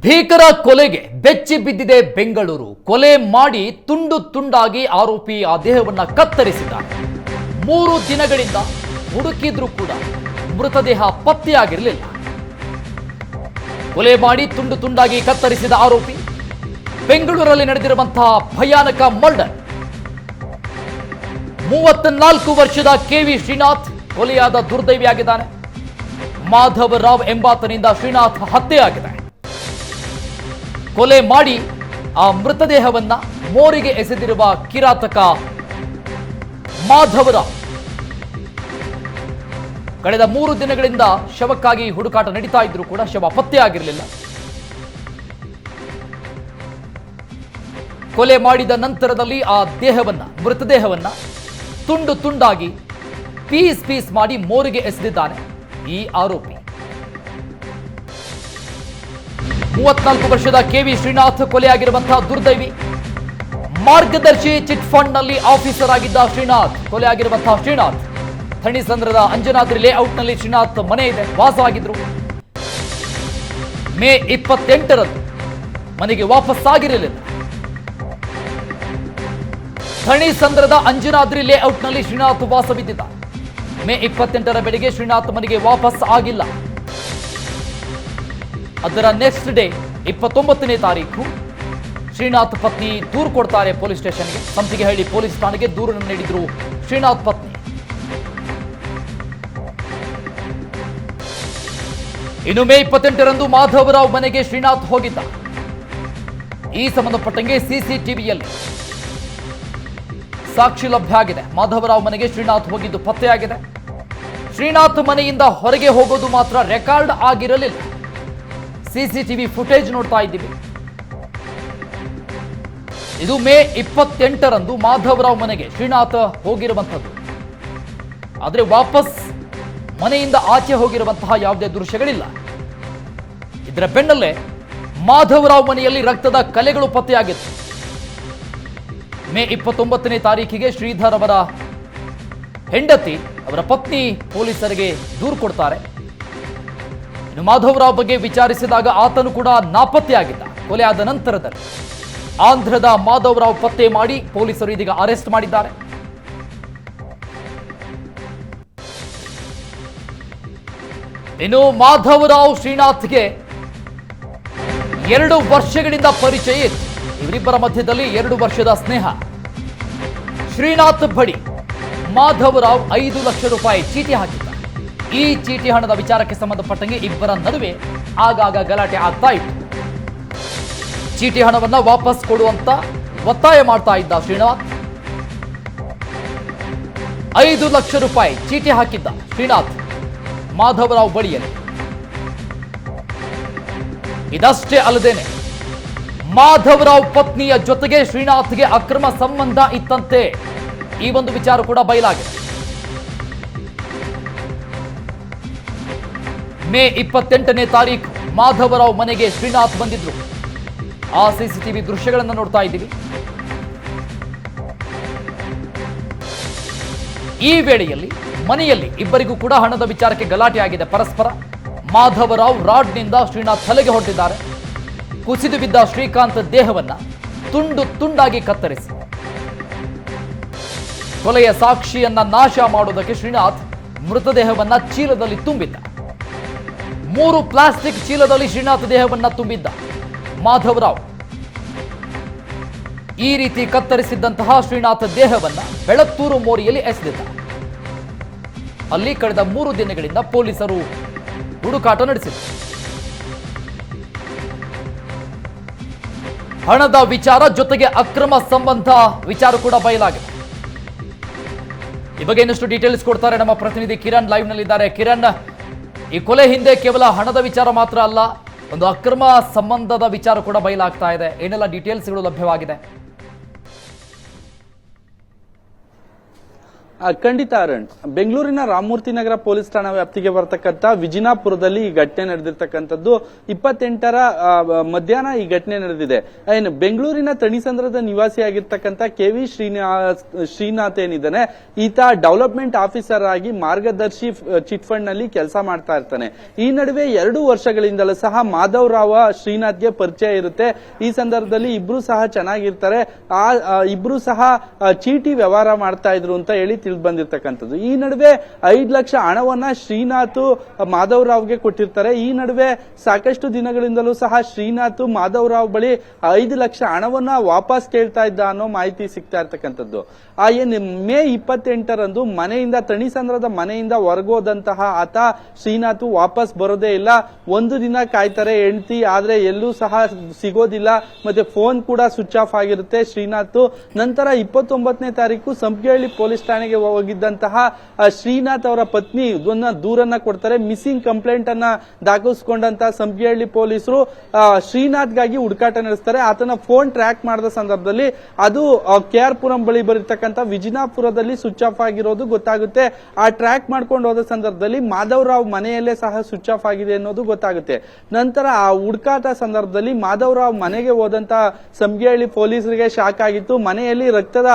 ಭೀಕರ ಕೊಲೆಗೆ ಬೆಚ್ಚಿ ಬಿದ್ದಿದೆ ಬೆಂಗಳೂರು. ಕೊಲೆ ಮಾಡಿ ತುಂಡು ತುಂಡಾಗಿ ಆರೋಪಿ ಆ ದೇಹವನ್ನು ಕತ್ತರಿಸಿದ. ಮೂರು ದಿನಗಳಿಂದ ಹುಡುಕಿದ್ರೂ ಕೂಡ ಮೃತದೇಹ ಪತ್ತೆಯಾಗಿರಲಿಲ್ಲ. ಕೊಲೆ ಮಾಡಿ ತುಂಡು ತುಂಡಾಗಿ ಕತ್ತರಿಸಿದ ಆರೋಪಿ ಬೆಂಗಳೂರಲ್ಲಿ ನಡೆದಿರುವಂತಹ ಭಯಾನಕ ಮರ್ಡರ್. ಮೂವತ್ನಾಲ್ಕು ವರ್ಷದ ಕೆವಿ ಶ್ರೀನಾಥ್ ಕೊಲೆಯಾದ ದುರ್ದೈವಿಯಾಗಿದ್ದಾನೆ. ಮಾಧವ ರಾವ್ ಎಂಬಾತನಿಂದ ಶ್ರೀನಾಥ್ ಹತ್ಯೆಯಾಗಿದೆ ಕೊಲೆ ಮಾಡಿ ಆ ಮೃತದೇಹವನ್ನ ಮೋರಿಗೆ ಎಸೆದಿರುವ ಕಿರಾತಕ ಮಾಧವರ. ಕಳೆದ ಮೂರು ದಿನಗಳಿಂದ ಶವಕ್ಕಾಗಿ ಹುಡುಕಾಟ ನಡೀತಾ ಇದ್ರು ಕೂಡ ಶವ ಪತ್ತೆಯಾಗಿರಲಿಲ್ಲ ಕೊಲೆ ಮಾಡಿದ ನಂತರದಲ್ಲಿ ಆ ದೇಹವನ್ನ, ಮೃತದೇಹವನ್ನ ತುಂಡು ತುಂಡಾಗಿ ಪೀಸ್ ಪೀಸ್ ಮಾಡಿ ಮೋರಿಗೆ ಎಸೆದಿದ್ದಾನೆ ಈ ಆರೋಪಿ. ಮೂವತ್ನಾಲ್ಕು ವರ್ಷದ ಕೆವಿ ಶ್ರೀನಾಥ್ ಕೊಲೆಯಾಗಿರುವಂತಹ ದುರ್ದೈವಿ. ಮಾರ್ಗದರ್ಶಿ ಚಿಟ್ ಫಂಡ್ನಲ್ಲಿ ಆಫೀಸರ್ ಆಗಿದ್ದ ಶ್ರೀನಾಥ್, ಕೊಲೆಯಾಗಿರುವಂತಹ ಶ್ರೀನಾಥ್. ಥಣಿಸಂದ್ರದ ಅಂಜನಾದ್ರಿ ಲೇಔಟ್ನಲ್ಲಿ ಶ್ರೀನಾಥ್ ಮನೆ ಇದೆ, ವಾಸವಾಗಿದ್ರು. ಮೇ ಇಪ್ಪತ್ತೆಂಟರಂದು ಮನೆಗೆ ವಾಪಸ್ಸಾಗಿರಲಿಲ್ಲ ಥಣಿಸಂದ್ರದ ಅಂಜನಾದ್ರಿ ಲೇಔಟ್ನಲ್ಲಿ ಶ್ರೀನಾಥ್ ವಾಸವಿದ್ದಿದ್ದ. ಮೇ ಇಪ್ಪತ್ತೆಂಟರ ಬೆಳಿಗ್ಗೆ ಶ್ರೀನಾಥ್ ಮನೆಗೆ ವಾಪಸ್ ಆಗಿಲ್ಲ. ಅದರ ನೆಕ್ಸ್ಟ್ ಡೇ ಇಪ್ಪತ್ತೊಂಬತ್ತನೇ ತಾರೀಕು, ಶ್ರೀನಾಥ್ ಪತ್ನಿ ದೂರು ಕೊಡ್ತಾರೆ ಪೊಲೀಸ್ ಸ್ಟೇಷನ್ಗೆ. ಸಂಪಿಗೆಹಳ್ಳಿ ಪೊಲೀಸ್ ಠಾಣೆಗೆ ದೂರನ್ನು ನೀಡಿದ್ರು ಶ್ರೀನಾಥ್ ಪತ್ನಿ. ಇನ್ನು ಮೇ ಇಪ್ಪತ್ತೆಂಟರಂದು ಮಾಧವರಾವ್ ಮನೆಗೆ ಶ್ರೀನಾಥ್ ಹೋಗಿದ್ದ. ಈ ಸಂಬಂಧಪಟ್ಟಂಗೆ ಸಿಸಿಟಿವಿಯಲ್ಲಿ ಸಾಕ್ಷಿ ಲಭ್ಯ ಆಗಿದೆ. ಮಾಧವರಾವ್ ಮನೆಗೆ ಶ್ರೀನಾಥ್ ಹೋಗಿದ್ದು ಪತ್ತೆಯಾಗಿದೆ. ಶ್ರೀನಾಥ್ ಮನೆಯಿಂದ ಹೊರಗೆ ಹೋಗೋದು ಮಾತ್ರ ರೆಕಾರ್ಡ್ ಆಗಿರಲಿಲ್ಲ. ಸಿಸಿಟಿವಿ ಫುಟೇಜ್ ನೋಡ್ತಾ ಇದ್ದೀವಿ. ಇದು ಮೇ ಇಪ್ಪತ್ತೆಂಟರಂದು ಮಾಧವರಾವ್ ಮನೆಗೆ ಶ್ರೀನಾಥ್ ಹೋಗಿರುವಂಥದ್ದು. ಆದರೆ ವಾಪಸ್ ಮನೆಯಿಂದ ಆಚೆ ಹೋಗಿರುವಂತಹ ಯಾವುದೇ ದೃಶ್ಯಗಳಿಲ್ಲ. ಇದರ ಬೆನ್ನಲ್ಲೇ ಮಾಧವರಾವ್ ಮನೆಯಲ್ಲಿ ರಕ್ತದ ಕಲೆಗಳು ಪತ್ತೆಯಾಗಿತ್ತು. ಮೇ ಇಪ್ಪತ್ತೊಂಬತ್ತನೇ ತಾರೀಕಿಗೆ ಶ್ರೀಧರ್ ಅವರ ಹೆಂಡತಿ ಅವರ ಪತ್ನಿ ಪೊಲೀಸರಿಗೆ ದೂರು ಕೊಡ್ತಾರೆ. ಇನ್ನು ಮಾಧವರಾವ್ ಬಗ್ಗೆ ವಿಚಾರಿಸಿದಾಗ ಆತನು ಕೂಡ ನಾಪತ್ತೆಯಾಗಿದ್ದ. ಕೊಲೆ ಆದ ನಂತರದಲ್ಲಿ ಆಂಧ್ರದ ಮಾಧವರಾವ್ ಪತ್ತೆ ಮಾಡಿ ಪೊಲೀಸರು ಇದೀಗ ಅರೆಸ್ಟ್ ಮಾಡಿದ್ದಾರೆ. ಇನ್ನು ಮಾಧವರಾವ್ ಶ್ರೀನಾಥ್ಗೆ ಎರಡು ವರ್ಷಗಳಿಂದ ಪರಿಚಯ ಇತ್ತು. ಇವರಿಬ್ಬರ ಮಧ್ಯದಲ್ಲಿ ಎರಡು ವರ್ಷದ ಸ್ನೇಹ. ಶ್ರೀನಾಥ್ ಬಳಿ ಮಾಧವರಾವ್ ಐದು ಲಕ್ಷ ರೂಪಾಯಿ ಚೀಟಿ ಹಾಕಿದ್ದ. ಈ ಚೀಟಿ ಹಣದ ವಿಚಾರಕ್ಕೆ ಸಂಬಂಧಪಟ್ಟಂಗೆ ಇಬ್ಬರ ನಡುವೆ ಆಗಾಗ ಗಲಾಟೆ ಆಗ್ತಾ ಇತ್ತು. ಚೀಟಿ ಹಣವನ್ನ ವಾಪಸ್ ಕೊಡುವಂತ ಒತ್ತಾಯ ಮಾಡ್ತಾ ಇದ್ದ ಶ್ರೀನಾಥ್. ಐದು ಲಕ್ಷ ರೂಪಾಯಿ ಚೀಟಿ ಹಾಕಿದ್ದ ಶ್ರೀನಾಥ್ ಮಾಧವರಾವ್ ಬಳಿಯಲ್ಲಿ. ಇದಷ್ಟೇ ಅಲ್ಲದೇನೆ ಮಾಧವರಾವ್ ಪತ್ನಿಯ ಜೊತೆಗೆ ಶ್ರೀನಾಥ್ಗೆ ಅಕ್ರಮ ಸಂಬಂಧ ಇತ್ತಂತೆ. ಈ ಒಂದು ವಿಚಾರ ಕೂಡ ಬಯಲಾಗಿದೆ. ಮೇ ಇಪ್ಪತ್ತೆಂಟನೇ ತಾರೀಕು ಮಾಧವರಾವ್ ಮನೆಗೆ ಶ್ರೀನಾಥ್ ಬಂದಿದ್ರು. ಆ ಸಿಸಿಟಿವಿ ದೃಶ್ಯಗಳನ್ನು ನೋಡ್ತಾ ಇದ್ದೀವಿ. ಈ ವೇಳೆಯಲ್ಲಿ ಮನೆಯಲ್ಲಿ ಇಬ್ಬರಿಗೂ ಕೂಡ ಹಣದ ವಿಚಾರಕ್ಕೆ ಗಲಾಟೆ ಆಗಿದೆ ಪರಸ್ಪರ. ಮಾಧವರಾವ್ ರಾಡ್ನಿಂದ ಶ್ರೀನಾಥ್ ತಲೆಗೆ ಹೊರಟಿದ್ದಾರೆ. ಕುಸಿದು ಬಿದ್ದ ಶ್ರೀಕಾಂತ್ ದೇಹವನ್ನ ತುಂಡು ತುಂಡಾಗಿ ಕತ್ತರಿಸಿ. ಕೊಲೆಯ ಸಾಕ್ಷಿಯನ್ನ ನಾಶ ಮಾಡುವುದಕ್ಕೆ ಶ್ರೀನಾಥ್ ಮೃತದೇಹವನ್ನ ಚೀಲದಲ್ಲಿ ತುಂಬಿದ್ದ. ಮೂರು ಪ್ಲಾಸ್ಟಿಕ್ ಚೀಲದಲ್ಲಿ ಶ್ರೀನಾಥ್ ದೇಹವನ್ನು ತುಂಬಿದ್ದ ಮಾಧವರಾವ್. ಈ ರೀತಿ ಕತ್ತರಿಸಿದ್ದಂತಹ ಶ್ರೀನಾಥ್ ದೇಹವನ್ನ ಬೆಳತ್ತೂರು ಮೋರಿಯಲ್ಲಿ ಎಸೆದಿದ್ದ. ಅಲ್ಲಿ ಕಳೆದ ಮೂರು ದಿನಗಳಿಂದ ಪೊಲೀಸರು ಹುಡುಕಾಟ ನಡೆಸಿದರು. ಹಣದ ವಿಚಾರ ಜೊತೆಗೆ ಅಕ್ರಮ ಸಂಬಂಧ ವಿಚಾರ ಕೂಡ ಬಯಲಾಗಿದೆ. ಈ ಬಗ್ಗೆ ಇನ್ನಷ್ಟು ಡೀಟೇಲ್ಸ್ ಕೊಡ್ತಾರೆ ನಮ್ಮ ಪ್ರತಿನಿಧಿ ಕಿರಣ್ ಲೈವ್ ನಲ್ಲಿದ್ದಾರೆ. ಕಿರಣ್ ಈ ಕೊಲೆ ಹಿಂದೆ ಕೇವಲ ಹಣದ ವಿಚಾರ ಮಾತ್ರ ಅಲ್ಲ, ಒಂದು ಅಕ್ರಮ ಸಂಬಂಧದ ವಿಚಾರ ಕೂಡ ಬಯಲಾಗ್ತಾ ಇದೆ. ಏನೆಲ್ಲ ಡೀಟೇಲ್ಸ್ಗಳು ಲಭ್ಯವಾಗಿದೆ? ಖಂಡಿತ ಅರಣ್ ಬೆಂಗಳೂರಿನ ರಾಮಮೂರ್ತಿ ನಗರ ಪೊಲೀಸ್ ಠಾಣಾ ವ್ಯಾಪ್ತಿಗೆ ಬರ್ತಕ್ಕಂಥ ವಿಜಿನಾಪುರದಲ್ಲಿ ಈ ಘಟನೆ ನಡೆದಿರ್ತಕ್ಕಂಥದ್ದು ಇಪ್ಪತ್ತೆಂಟರ ಮಧ್ಯಾಹ್ನ ಈ ಘಟನೆ ನಡೆದಿದೆ. ಏನು ಬೆಂಗಳೂರಿನ ತಣಿಸಂದ್ರದ ನಿವಾಸಿಯಾಗಿರ್ತಕ್ಕಂಥ ಕೆ ವಿ ಶ್ರೀನಿವಾಸ್ ಶ್ರೀನಾಥ್ ಏನಿದ್ದಾನೆ ಈತ ಡೆವಲಪ್ಮೆಂಟ್ ಆಫೀಸರ್ ಆಗಿ ಮಾರ್ಗದರ್ಶಿ ಚಿಟ್ ಫಂಡ್ನಲ್ಲಿ ಕೆಲಸ ಮಾಡ್ತಾ ಇರ್ತಾನೆ. ಈ ನಡುವೆ ಎರಡು ವರ್ಷಗಳಿಂದಲೂ ಸಹ ಮಾಧವ್ ಶ್ರೀನಾಥ್ ಶ್ರೀನಾಥ್ಗೆ ಪರಿಚಯ ಇರುತ್ತೆ. ಈ ಸಂದರ್ಭದಲ್ಲಿ ಇಬ್ರು ಸಹ ಚೆನ್ನಾಗಿರ್ತಾರೆ. ಆ, ಇಬ್ರು ಸಹ ಚೀಟಿ ವ್ಯವಹಾರ ಮಾಡ್ತಾ ಇದ್ರು ಅಂತ ಹೇಳಿ ತಿಳಿದು ಬಂದಿರತಕ್ಕಂಥದ್ದು. ಈ ನಡುವೆ ಐದು ಲಕ್ಷ ಹಣವನ್ನ ಶ್ರೀನಾಥ್ ಮಾಧವ್ ರಾವ್ಗೆ ಕೊಟ್ಟಿರ್ತಾರೆ. ಈ ನಡುವೆ ಸಾಕಷ್ಟು ದಿನಗಳಿಂದಲೂ ಸಹ ಶ್ರೀನಾಥ್ ಮಾಧವರಾವ್ ಬಳಿ ಐದು ಲಕ್ಷ ಹಣವನ್ನ ವಾಪಸ್ ಕೇಳ್ತಾ ಇದ್ದ ಅನ್ನೋ ಮಾಹಿತಿ ಸಿಗ್ತಾ ಇರ್ತಕ್ಕಂಥದ್ದು. ಆ ಏನ್ ಮೇ ಇಪ್ಪತ್ತೆಂಟರಂದು ಮನೆಯಿಂದ ತಣಿಸಂದ್ರದ ಮನೆಯಿಂದ ಹೊರಗೋದಂತಹ ಆತ ಶ್ರೀನಾಥ್ ವಾಪಸ್ ಬರೋದೇ ಇಲ್ಲ. ಒಂದು ದಿನ ಕಾಯ್ತಾರೆ ಹೆಂಡತಿ, ಆದ್ರೆ ಎಲ್ಲೂ ಸಹ ಸಿಗೋದಿಲ್ಲ. ಮತ್ತೆ ಫೋನ್ ಕೂಡ ಸ್ವಿಚ್ ಆಫ್ ಆಗಿರುತ್ತೆ ಶ್ರೀನಾಥ್. ನಂತರ ಇಪ್ಪತ್ತೊಂಬತ್ತನೇ ತಾರೀಕು ಸಂಪಿಗೆಹಳ್ಳಿ ಪೊಲೀಸ್ ಠಾಣೆಗೆ ಹೋಗಿದ್ದಂತಹ ಶ್ರೀನಾಥ್ ಅವರ ಪತ್ನಿ ಇದನ್ನ ದೂರನ್ನ ಕೊಡ್ತಾರೆ. ಮಿಸ್ಸಿಂಗ್ ಕಂಪ್ಲೇಂಟ್ ಅನ್ನ ದಾಖಲಿಸಿಕೊಂಡಂತಹ ಸಂಪಿಹಳ್ಳಿ ಪೊಲೀಸರು ಶ್ರೀನಾಥ್ಗಾಗಿ ಹುಡುಕಾಟ ನಡೆಸ್ತಾರೆ. ಆತನ ಫೋನ್ ಟ್ರ್ಯಾಕ್ ಮಾಡಿದ ಸಂದರ್ಭದಲ್ಲಿ ಅದು ಕೆ ಆರ್ ಪುರಂ ಬಳಿ ಬರತಕ್ಕಂತ ವಿಜಯನಾಪುರದಲ್ಲಿ ಸ್ವಿಚ್ ಆಫ್ ಆಗಿರೋದು ಗೊತ್ತಾಗುತ್ತೆ. ಆ ಟ್ರ್ಯಾಕ್ ಮಾಡ್ಕೊಂಡು ಹೋದ ಸಂದರ್ಭದಲ್ಲಿ ಮಾಧವರಾವ್ ಮನೆಯಲ್ಲೇ ಸಹ ಸ್ವಿಚ್ ಆಫ್ ಆಗಿದೆ ಅನ್ನೋದು ಗೊತ್ತಾಗುತ್ತೆ. ನಂತರ ಆ ಹುಡುಕಾಟ ಸಂದರ್ಭದಲ್ಲಿ ಮಾಧವರಾವ್ ಮನೆಗೆ ಹೋದಂತ ಸಂಗಿಹಳ್ಳಿ ಪೊಲೀಸರಿಗೆ ಶಾಕ್ ಆಗಿತ್ತು. ಮನೆಯಲ್ಲಿ ರಕ್ತದ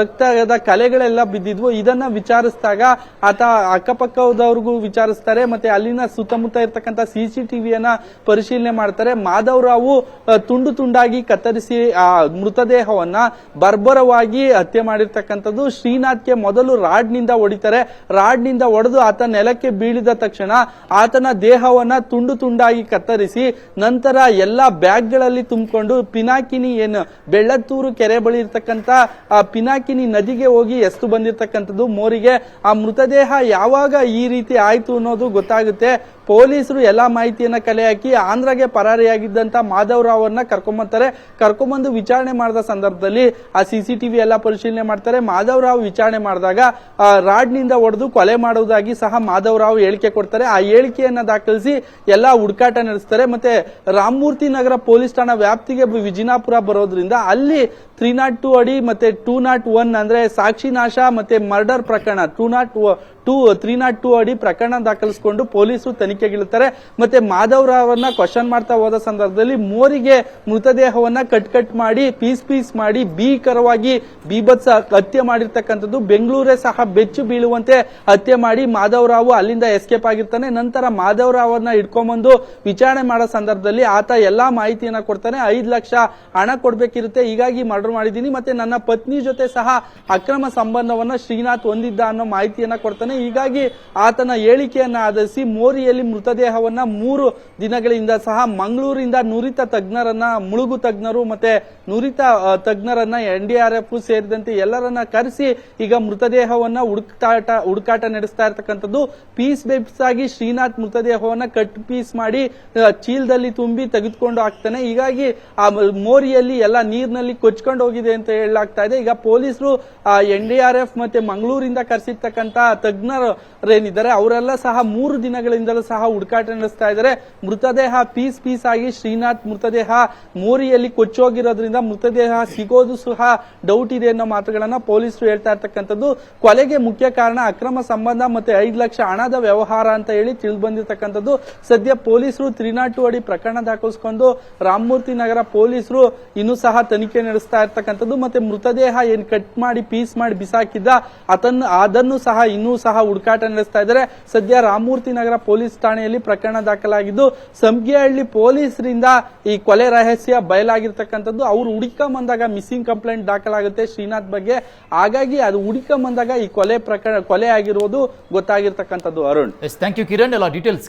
ರಕ್ತದ ಕಲೆಗಳೆಲ್ಲ ಬಿದ್ದಿದ್ವು, ಇದನ್ನ ವಿಚಾರಿಸಿದಾಗ ಆತ ಅಕ್ಕಪಕ್ಕದವ್ರಿಗೂ ವಿಚಾರಿಸ್ತಾರೆ, ಮತ್ತೆ ಅಲ್ಲಿನ ಸುತ್ತಮುತ್ತ ಇರ್ತಕ್ಕಂಥ ಸಿಸಿಟಿವಿಯನ್ನ ಪರಿಶೀಲನೆ ಮಾಡ್ತಾರೆ. ಮಾಧವ್ ರಾವು ತುಂಡು ತುಂಡಾಗಿ ಕತ್ತರಿಸಿ, ಆ, ಮೃತದೇಹವನ್ನ ಬರ್ಬರವಾಗಿ ಹತ್ಯೆ ಮಾಡಿರ್ತಕ್ಕಂಥದ್ದು. ಶ್ರೀನಾಥ್ಗೆ ಮೊದಲು ರಾಡ್ನಿಂದ ಹೊಡಿತಾರೆ. ರಾಡ್ನಿಂದ ಹೊಡೆದು ಆತ ನೆಲಕ್ಕೆ ಬೀಳಿದ ತಕ್ಷಣ ಆತನ ದೇಹವನ್ನ ತುಂಡು ತುಂಡಾಗಿ ಕತ್ತರಿಸಿ, ನಂತರ ಎಲ್ಲಾ ಬ್ಯಾಗ್ಗಳಲ್ಲಿ ತುಂಬಿಕೊಂಡು ಪಿನಾಕಿನಿ ಏನು, ಬೆಳ್ಳತ್ತೂರು ಕೆರೆ ಬಳಿ ಇರ್ತಕ್ಕಂಥ, ಆ, ಪಿನಾಕಿನಿ ನದಿಗೆ ಹೋಗಿ ಎಸ್ತು ಬಂದಿರತಕ್ಕಂಥದ್ದು, ಮೋರಿಗೆ ಆ ಮೃತದೇಹ ಯಾವಾಗ ಈ ರೀತಿ ಆಯ್ತು ಅನ್ನೋದು ಗೊತ್ತಾಗುತ್ತೆ. ಪೊಲೀಸರು ಎಲ್ಲಾ ಮಾಹಿತಿಯನ್ನ ಕಲೆ ಹಾಕಿ ಆಂಧ್ರಗೆ ಪರಾರಿಯಾಗಿದ್ದಂತ ಮಾಧವ್ ರಾವ್ ಅನ್ನ ಕರ್ಕೊಂಬರ್ತಾರೆ ಕರ್ಕೊಂಬಂದು ವಿಚಾರಣೆ ಮಾಡಿದ ಸಂದರ್ಭದಲ್ಲಿ ಆ ಸಿಸಿಟಿವಿ ಎಲ್ಲ ಪರಿಶೀಲನೆ ಮಾಡ್ತಾರೆ. ಮಾಧವ್ ರಾವ್ ವಿಚಾರಣೆ ಮಾಡಿದಾಗ ರಾಡ್ನಿಂದ ಹೊಡೆದು ಕೊಲೆ ಮಾಡುವುದಾಗಿ ಸಹ ಮಾಧವ್ ರಾವ್ ಹೇಳಿಕೆ ಕೊಡ್ತಾರೆ. ಆ ಹೇಳಿಕೆಯನ್ನ ದಾಖಲಿಸಿ ಎಲ್ಲಾ ಹುಡುಕಾಟ ನಡೆಸ್ತಾರೆ. ಮತ್ತೆ ರಾಮಮೂರ್ತಿ ನಗರ ಪೊಲೀಸ್ ಠಾಣಾ ವ್ಯಾಪ್ತಿಗೆ ವಿಜಿನಾಪುರ ಬರೋದ್ರಿಂದ ಅಲ್ಲಿ ತ್ರೀ ನಾಟ್ ಟೂ ಅಡಿ ಮತ್ತೆ ಟೂ ನಾಟ್ ಒನ್ ಅಂದ್ರೆ ಸಾಕ್ಷಿ ನಾಶ ಮತ್ತೆ ಮರ್ಡರ್ ಪ್ರಕರಣ two not two, three not two ಅಡಿ ಪ್ರಕರಣ ದಾಖಲಿಸಿಕೊಂಡು ಪೊಲೀಸರು ತನಿಖೆಗಿಳುತ್ತಾರೆ ಮತ್ತೆ ಮಾಧವ್ ರಾವ್ರನ್ನ ಕ್ವಶನ್ ಮಾಡ್ತಾ ಹೋದ ಸಂದರ್ಭದಲ್ಲಿ ಮೋರಿಗೆ ಮೃತದೇಹವನ್ನ ಕಟ್ ಕಟ್ ಮಾಡಿ, ಪೀಸ್ ಪೀಸ್ ಮಾಡಿ, ಭೀಕರವಾಗಿ ಬೀಭತ್ಸ ಹತ್ಯೆ ಮಾಡಿರ್ತಕ್ಕಂಥದ್ದು ಬೆಂಗಳೂರೇ ಸಹ ಬೆಚ್ಚು ಬೀಳುವಂತೆ ಹತ್ಯೆ ಮಾಡಿ ಮಾಧವ್ ರಾವ್ ಅಲ್ಲಿಂದ ಎಸ್ಕೇಪ್ ಆಗಿರ್ತಾನೆ. ನಂತರ ಮಾಧವ್ ರಾವ್ರನ್ನ ಇಟ್ಕೊಂಡ್ಬಂದು ವಿಚಾರಣೆ ಮಾಡೋ ಸಂದರ್ಭದಲ್ಲಿ ಆತ ಎಲ್ಲಾ ಮಾಹಿತಿಯನ್ನ ಕೊಡ್ತಾನೆ. ಐದು ಲಕ್ಷ ಹಣ ಕೊಡ್ಬೇಕಿರುತ್ತೆ. ಹೀಗಾಗಿ ಮರ್ಡರ್ ಮಾಡಿದ್ದೀನಿ. ಮತ್ತೆ ನನ್ನ ಪತ್ನಿ ಜೊತೆ ಸಹ ಅಕ್ರಮ ಸಂಬಂಧವನ್ನ ಶ್ರೀನಾಥ್ ಹೊಂದಿದ್ದ ಅನ್ನೋ ಮಾಹಿತಿಯನ್ನ ಕೊಡ್ತಾನೆ. ಹೀಗಾಗಿ ಆತನ ಹೇಳಿಕೆಯನ್ನ ಆಧರಿಸಿ ಮೋರಿಯಲ್ಲಿ ಮೃತದೇಹವನ್ನ ಮೂರು ದಿನಗಳಿಂದ ಸಹ ಮಂಗಳೂರಿಂದ ನುರಿತ ತಜ್ಞರನ್ನ, ಮುಳುಗು ತಜ್ಞರು ಮತ್ತೆ ನುರಿತ ತಜ್ಞರನ್ನ, ಎನ್ ಡಿ ಆರ್ ಎಫ್ ಸೇರಿದಂತೆ ಎಲ್ಲರನ್ನ ಕರೆಸಿ ಈಗ ಮೃತದೇಹವನ್ನ ಹುಡುಕಾಟ ಹುಡುಕಾಟ ನಡೆಸ್ತಾ ಇರ್ತಕ್ಕಂಥದ್ದು. ಪೀಸ್ ಬೇಬ್ಸ್ ಆಗಿ ಶ್ರೀನಾಥ್ ಮೃತದೇಹವನ್ನ ಕಟ್ ಪೀಸ್ ಮಾಡಿ ಚೀಲದಲ್ಲಿ ತುಂಬಿ ತೆಗೆದುಕೊಂಡು ಹಾಕ್ತಾನೆ. ಹೀಗಾಗಿ ಆ, ಮೋರಿಯಲ್ಲಿ ಎಲ್ಲ ನೀರಿನಲ್ಲಿ ಕೊಚ್ಕೊಂಡು ಹೋಗಿದೆ ಅಂತ ಹೇಳಲಾಗ್ತಾ ಇದೆ. ಈಗ ಪೊಲೀಸರು ಎನ್ ಡಿ ಆರ್ ಎಫ್ ಮತ್ತೆ ಮಂಗಳೂರಿಂದ ಕರೆಸಿರ್ತಕ್ಕಂತ ತಜ್ಞರು ಏನಿದ್ದಾರೆ ಅವರೆಲ್ಲ ಸಹ ಮೂರು ದಿನಗಳಿಂದಲೂ ಸಹ ಹುಡುಕಾಟ ನಡೆಸ್ತಾ ಇದ್ದಾರೆ. ಮೃತದೇಹ ಪೀಸ್ ಪೀಸ್ ಆಗಿ ಶ್ರೀನಾಥ್ ಮೃತದೇಹ ಮೋರಿಯಲ್ಲಿ ಕೊಚ್ಚೋಗಿರೋದ್ರಿಂದ ಮೃತದೇಹ ಸಿಗೋದು ಸಹ ಡೌಟ್ ಇದೆ ಅನ್ನೋ ಮಾತುಗಳನ್ನ ಪೊಲೀಸರು ಹೇಳ್ತಾ ಇರ್ತಕ್ಕಂಥದ್ದು. ಕೊಲೆಗೆ ಮುಖ್ಯ ಕಾರಣ ಅಕ್ರಮ ಸಂಬಂಧ ಮತ್ತೆ ಐದು ಲಕ್ಷ ಹಣದ ವ್ಯವಹಾರ ಅಂತ ಹೇಳಿ ತಿಳಿದು ಬಂದಿರತಕ್ಕಂಥದ್ದು ಸದ್ಯ ಪೊಲೀಸರು ತ್ರಿನಾಟು ಅಡಿ ಪ್ರಕರಣ ದಾಖಲಿಸಿಕೊಂಡು ರಾಮಮೂರ್ತಿ ನಗರ ಪೊಲೀಸರು ಇನ್ನು ಸಹ ತನಿಖೆ ನಡೆಸ್ತಾ ಇರ್ತಕ್ಕಂಥದ್ದು. ಮತ್ತೆ ಮೃತದೇಹ ಏನ್ ಕಟ್ ಮಾಡಿ ಪೀಸ್ ಮಾಡಿ ಬಿಸಾಕಿದ್ದ, ಅದನ್ನು ಅದನ್ನು ಸಹ ಇನ್ನೂ ಹುಡುಕಾಟ ನಡೆಸ್ತಾ ಇದ್ದಾರೆ. ಸದ್ಯ ರಾಮಮೂರ್ತಿ ನಗರ ಪೊಲೀಸ್ ಠಾಣೆಯಲ್ಲಿ ಪ್ರಕರಣ ದಾಖಲಾಗಿದ್ದು ಸಂಪಿಗೆಹಳ್ಳಿ ಪೊಲೀಸರಿಂದ ಈ ಕೊಲೆ ರಹಸ್ಯ ಬಯಲಾಗಿರ್ತಕ್ಕಂಥದ್ದು ಅವರು ಹುಡುಕೊಂಬಂದಾಗ ಮಿಸ್ಸಿಂಗ್ ಕಂಪ್ಲೇಂಟ್ ದಾಖಲಾಗುತ್ತೆ ಶ್ರೀನಾಥ್ ಬಗ್ಗೆ. ಹಾಗಾಗಿ ಅದು ಹುಡುಕೊಂಬಂದಾಗ ಈ ಕೊಲೆ ಪ್ರಕರಣ, ಕೊಲೆ ಆಗಿರೋದು ಗೊತ್ತಾಗಿರ್ತಕ್ಕಂಥದ್ದು ಅರುಣ್. ಥ್ಯಾಂಕ್ ಯು ಕಿರಣ್ ಎಲ್ಲ ಡೀಟೇಲ್ಸ್